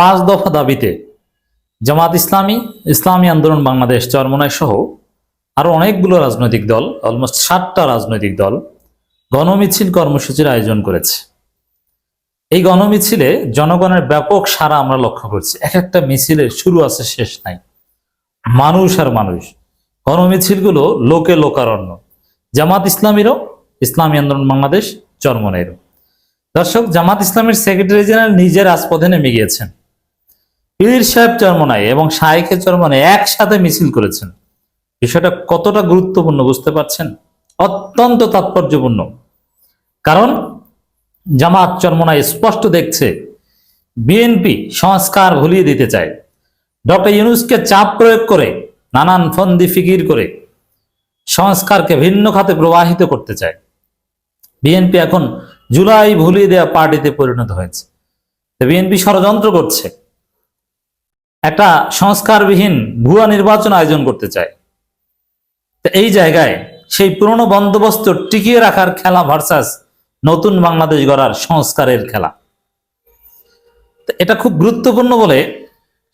পাঁচ দফা দাবিতে জামাত ইসলামী ইসলামী আন্দোলন বাংলাদেশ চরমনায় সহ আরও অনেকগুলো রাজনৈতিক দল অলমোস্ট ষাটটা রাজনৈতিক দল গণমিছিল কর্মসূচির আয়োজন করেছে। এই গণমিছিলে জনগণের ব্যাপক সারা আমরা লক্ষ্য করছি। এক একটা মিছিলের শুরু আছে, শেষ নাই। মানুষ আর মানুষ। গণমিছিলগুলো লোকে লোকারণ্য। জামাত ইসলামীরও, ইসলামী আন্দোলন বাংলাদেশ চরমনেরও দর্শক, জামাত ইসলামের সেক্রেটারি জেনারেল নিজে রাজপথে নেমে গিয়েছেন। পীর সাহেব চরমনায় এবং শায়েখে চরমনায় একসাথে মিছিল করেছেন। বিষয়টা কতটা গুরুত্বপূর্ণ বুঝতে পারছেন? অত্যন্ত তাৎপর্যপূর্ণ। কারণ জামাত চরমনায় স্পষ্ট দেখছে, বিএনপি সংস্কার ভুলিয়ে দিতে চায়। ডক্টর ইউনুসকে চাপ প্রয়োগ করে, নানান ফন্দি ফিকির করে সংস্কারকে ভিন্ন খাতে প্রবাহিত করতে চায়। বিএনপি এখন জুলাই ভুলিয়ে দেওয়া পার্টিতে পরিণত হয়েছে। বিএনপি ষড়যন্ত্র করছে। একটা সংস্কারবিহীন ভুয়া নির্বাচন আয়োজন করতে চায়। এই জায়গায় সেই পুরনো বন্দোবস্ত টিকিয়ে রাখার খেলা ভার্সাস নতুন বাংলাদেশ গড়ার সংস্কারের খেলা। এটা খুব গুরুত্বপূর্ণ বলে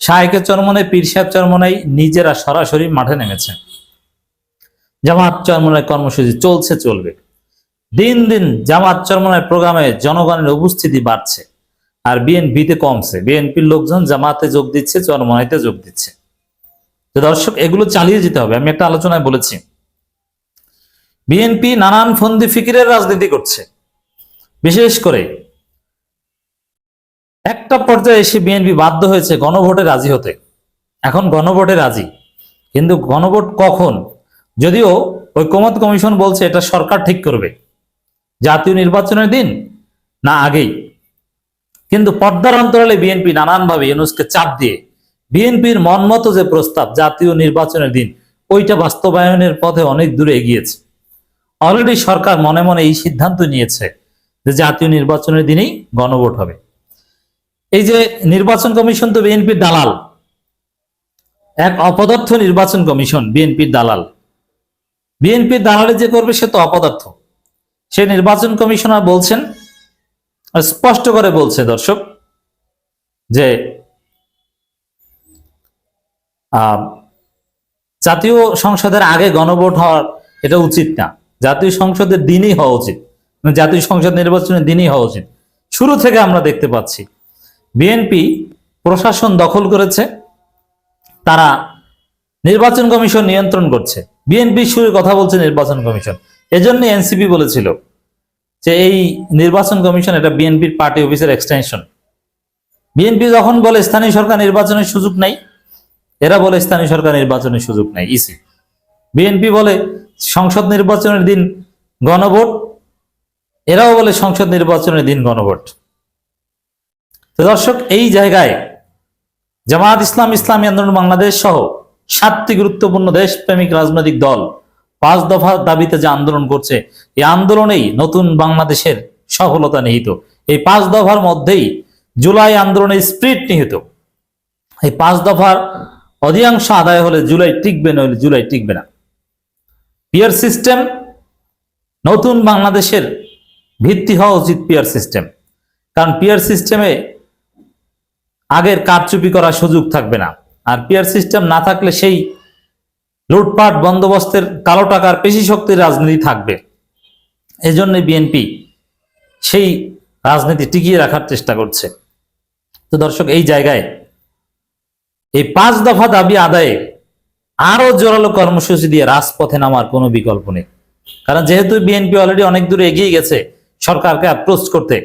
শাহেকের চরমনে পীর সাহেব চরমনাই নিজেরা সরাসরি মাঠে নেমেছে। জামাত চরমনায় কর্মসূচি চলছে, চলবে। দিন দিন জামাত চরমনায় প্রোগ্রামে জনগণের উপস্থিতি বাড়ছে। আর বিএনপিতে কমছে। বিএনপির লোকজন জামাতে যোগ দিচ্ছে চরমনাইতে যোগ দিচ্ছে। তো দর্শক, এগুলো চালিয়ে যেতে হবে। আমি একটা আলোচনায় বলেছি। বিএনপি নানান ফন্দি ফিকিরের রাজনীতি করছে। বিশেষ করে একটা পর্যায়ে এসে বিএনপি বাধ্য হয়েছে গণভোটে রাজি হতে। এখন গণভোটে রাজি। কিন্তু গণভোট কখন? যদিও ঐক্যমত কমিশন বলছে এটা সরকার ঠিক করবে। জাতীয় নির্বাচনের দিন না আগেই। কিন্তু পর্দার অন্তরালে বিএনপি নানানভাবে ইউনুসকে চাপ দিয়ে বিএনপির মনমতো যে প্রস্তাব জাতীয় নির্বাচনের দিন, ওইটা বাস্তবায়নের পথে অনেক দূরে এগিয়েছে। অলরেডি সরকার মনে মনে এই সিদ্ধান্ত নিয়েছে যে জাতীয় নির্বাচনের দিনেই গণভোট হবে। এই যে নির্বাচন কমিশন তো বিএনপির দালাল। এক অপদার্থ নির্বাচন কমিশন বিএনপির দালাল। বিএনপির দালালে যে করবে সে তো অপদার্থ। সে নির্বাচন কমিশনার বলছেন স্পষ্ট করে বলছে দর্শক যে জাতীয় সংসদের আগে গণভোট হওয়ার এটা উচিত না। জাতীয় সংসদের দিনই হওয়া উচিত। মানে জাতীয় সংসদ নির্বাচনের দিনই হওয়া উচিত। শুরু থেকে আমরা দেখতে পাচ্ছি বিএনপি প্রশাসন দখল করেছে, তারা নির্বাচন কমিশন নিয়ন্ত্রণ করছে। বিএনপি সুরে কথা বলছে নির্বাচন কমিশন। এজন্য এনসিপি বলেছিল যে এই নির্বাচন কমিশন এটা বিএনপির পার্টি অফিসের এক্সটেনশন বিএনপি যখন বলে স্থানীয় সরকার নির্বাচনের সুযোগ নাই, এরা বলে স্থানীয় সরকার নির্বাচনের সুযোগ নাই ইসি বিএনপি বলে সংসদ নির্বাচনের দিন গণভোট, এরাও বলে সংসদ নির্বাচনের দিন গণভোট। তো দর্শক, এই জায়গায় জামায়াত ইসলাম, ইসলামী আন্দোলন বাংলাদেশ সহ সাতটি গুরুত্বপূর্ণ দেশপ্রেমিক রাজনৈতিক দল পাঁচ দফা দাবিতে যে আন্দোলন করছে, এই আন্দোলনেই নতুন বাংলাদেশের সফলতা নিহিত। এই পাঁচ দফার মধ্যেই জুলাই আন্দোলনের স্প্রিট নিহিত। এই পাঁচ দফার অধিকাংশ আদায় হলে জুলাই টিকবে, নইলে জুলাই টিকবে না। পিয়ার সিস্টেম, নতুন বাংলাদেশের ভিত্তি হওয়া উচিত পিয়ার সিস্টেম। কারণ পিয়ার সিস্টেমে আগের কারচুপি করার সুযোগ থাকবে না। আর পিয়ার সিস্টেম না থাকলে সেই লুটপাট, বন্দোবস্তের কালো টাকার পেশি শক্তির রাজনীতি থাকবে। এই এজন্য বিএনপি সেই রাজনীতি টিকিয়ে রাখার চেষ্টা করছে। তো দর্শক, এই জায়গায় এই পাঁচ দফা দাবি আদায়ে আরও জোরালো কর্মসূচি দিয়ে রাজপথে নামার কোনো বিকল্প নেই। কারণ যেহেতু বিএনপি অলরেডি অনেক দূরে এগিয়ে গেছে সরকারকে অ্যাপ্রোচ করতে,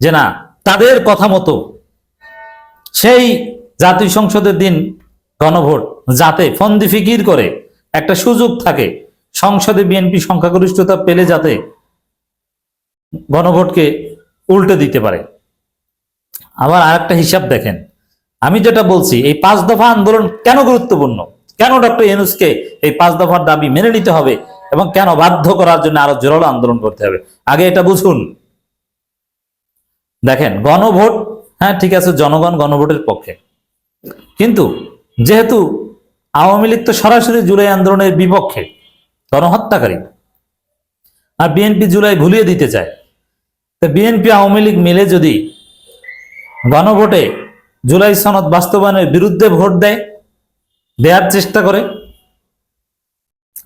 যে না, তাদের কথা মতো সেই জাতীয় সংসদের দিন গণভোট যাতে ফন্দি ফিকির করে, একটা সুযোগ থাকে, সংসদে বিএনপি সংখ্যাগরিষ্ঠতা পেলে যাতে গণভোটকে উল্টে দিতে পারে। আবার আরেকটা হিসাব দেখেন, আমি যেটা বলছি, এই পাঁচ দফা আন্দোলন কেন গুরুত্বপূর্ণ? কেন ডক্টর ইউনুসকে এই পাঁচ দফার দাবি মেনে নিতে হবে এবং কেন বাধ্য করার জন্য আরও জোরালো আন্দোলন করতে হবে? আগে এটা বুঝুন। দেখেন, গণভোট হ্যাঁ ঠিক আছে, জনগণ গণভোটের পক্ষে। কিন্তু যেহেতু আওয়ামী লীগ তো সরাসরি জুলাই আন্দোলনের বিপক্ষে গণহত্যাকারী। আর বিএনপি জুলাই ভুলিয়ে দিতে চায়। তো বিএনপি আওয়ামী লীগ মিলে যদি গণভোটে জুলাই সনদ বাস্তবায়নের বিরুদ্ধে ভোট দেয় দেওয়ার চেষ্টা করে,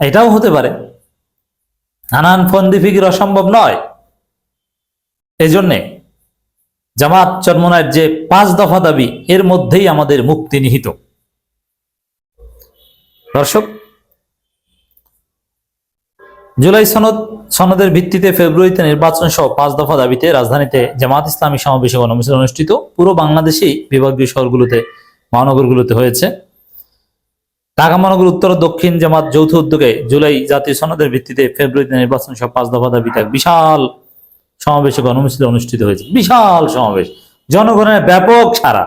এটাও হতে পারে। নানান ফন্দি ফিকির অসম্ভব নয়। এই জন্যে জামাত চরমনার যে পাঁচ দফা দাবি, এর মধ্যেই আমাদের মুক্তি নিহিত। দর্শক, জুলাই সনদ, সনদের ভিত্তিতে ফেব্রুয়ারিতে নির্বাচন সহ পাঁচ দফা দাবিতে রাজধানীতে জামাত ইসলামী সমাবেশে গণমিছিল অনুষ্ঠিত। পুরো বাংলাদেশেই বিভাগীয় শহরগুলোতে, মহানগরগুলোতে হয়েছে। ঢাকা, মহানগর, উত্তর দক্ষিণ জামাত যৌথ উদ্যোগে জুলাই জাতীয় সনদের ভিত্তিতে ফেব্রুয়ারিতে নির্বাচন সহ পাঁচ দফা দাবিতে বিশাল সমাবেশে গণমিছিল অনুষ্ঠিত হয়েছে। বিশাল সমাবেশ। জনগণের ব্যাপক সারা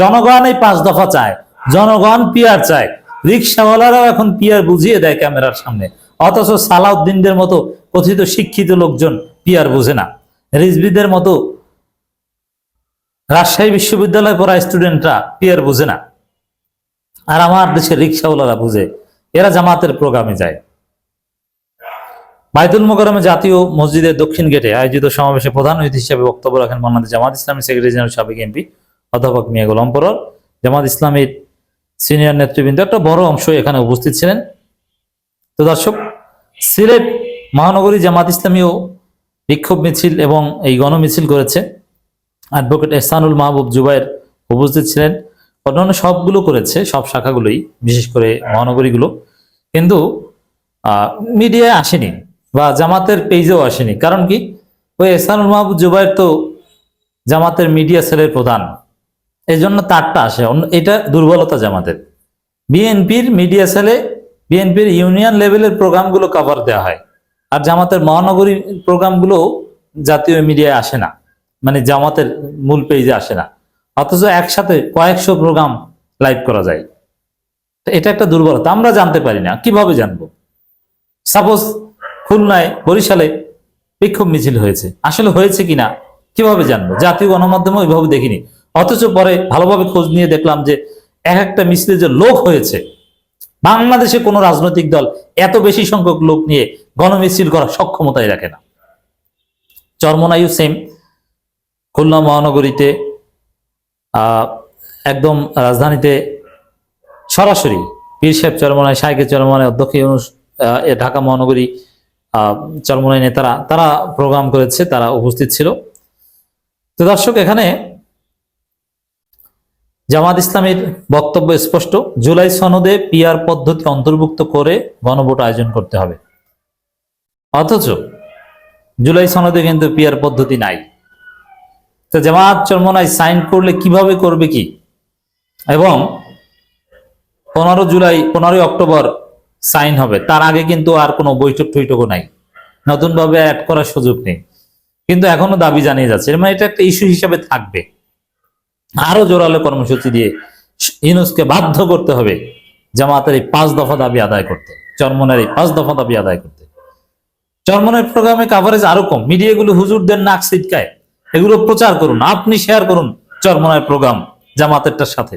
জনগণ এই পাঁচ দফা চায়। জনগণ পিয়ার চায়। রিক্সাওয়ালারাও এখন পিয়ার বুঝিয়ে দেয় ক্যামেরার সামনে? অথচ সালাউদ্দিনদের মতো কথিত শিক্ষিত লোকজন পিয়ার বোঝে না? রিজবিদের মতো রাজশাহী বিশ্ববিদ্যালয়ে পড়া স্টুডেন্টরা পিয়ার বোঝে না? আর আমার দেশের রিক্সাওয়ালারা বুঝে, এরা জামাতের প্রোগ্রামে যায়। বাইতুল মোকারমে জাতীয় মসজিদের দক্ষিণ গেটে আয়োজিত সমাবেশে প্রধান অতিথি হিসেবে বক্তব্য রাখেন বাংলাদেশ জামাত ইসলামী সেক্রেটারি জেনারেল সাবেক এমপি অধ্যাপক মিয়া গোলাম জামাত ইসলামীর সিনিয়র নেতৃবৃন্দ, একটা বড় অংশ এখানে উপস্থিত ছিলেন। তো দর্শক, সিলেট মহানগরী জামাত ইসলামীও বিক্ষোভ মিছিল এবং এই গণমিছিল করেছে। অ্যাডভোকেট এহসানুল মাহবুব জুবাইর উপস্থিত ছিলেন। অন্যান্য সবগুলো করেছে, সব শাখাগুলোই, বিশেষ করে মহানগরীগুলো। কিন্তু মিডিয়ায় আসেনি বা জামাতের পেজেও আসেনি। কারণ কি? ওই এহসানুল মাহবুব জুবাইর তো জামাতের মিডিয়া সেলের প্রধান। এই জন্য তারটা আসে। এটা দুর্বলতা জামাতের বিএনপির মিডিয়া সেলে বিএনপির ইউনিয়ন লেভেলের প্রোগ্রামগুলো কভার দেওয়া হয়। আর জামাতের মহানগরী প্রোগ্রামগুলো জাতীয় মিডিয়ায় আসে না। মানে জামাতের মূল পেজে আসে না। অথচ একসাথে কয়েকশো প্রোগ্রাম লাইভ করা যায়। এটা একটা দুর্বলতা। আমরা জানতে পারি না। কীভাবে জানব? সাপোজ খুলনায়, বরিশালে বিক্ষোভ মিছিল হয়েছে। আসলে হয়েছে কিনা? কীভাবে জানব? জাতীয় গণমাধ্যমে ওইভাবে দেখিনি। অথচ পরে ভালোভাবে খোঁজ নিয়ে দেখলাম যে এক একটা মিছিলে যে লোক হয়েছে, বাংলাদেশে কোনো রাজনৈতিক দল এত বেশি সংখ্যক লোক নিয়ে গণমিছিল করার সক্ষমতাই রাখে না। চরমনায়ু সেম, খুলনা মহানগরীতে একদম রাজধানীতে সরাসরি পীর সাহেব চরমনায় শাহেকে চরমনায় অধ্যক্ষ ঢাকা মহানগরী চরমনায় নেতারা, তারা প্রোগ্রাম করেছে, তারা উপস্থিত ছিল। তো দর্শক, এখানে জামাত ইসলামের বক্তব্য স্পষ্ট। জুলাই সনদে পিয়ার পদ্ধতি অন্তর্ভুক্ত করে গণভোট আয়োজন করতে হবে। অথচ জুলাই সনদে কিন্তু পিয়ার পদ্ধতি নাই। তো জামাত চরমনায় সাইন করলে কীভাবে করবে কি? এবং পনেরো জুলাই, পনেরোই অক্টোবর সাইন হবে। তার আগে কিন্তু আর কোনো বৈঠক টৈঠকও নাই। নতুনভাবে অ্যাড করার সুযোগ নেই। কিন্তু এখনও দাবি জানিয়ে যাচ্ছে। মানে এটা একটা ইস্যু হিসাবে থাকবে। আরও জোরালো কর্মসূচি দিয়ে ইউনুসকে বাধ্য করতে হবে, জামাতের এই পাঁচ দফা দাবি আদায় করতে, চরমনের এই পাঁচ দফা দাবি আদায় করতে। চরমনের প্রোগ্রামে কাভারেজ আরও কম, মিডিয়াগুলো হুজুরদের নাক সিটকায় এগুলো প্রচার করুন, আপনি শেয়ার করুন চরমনের প্রোগ্রাম জামাতেরটার সাথে।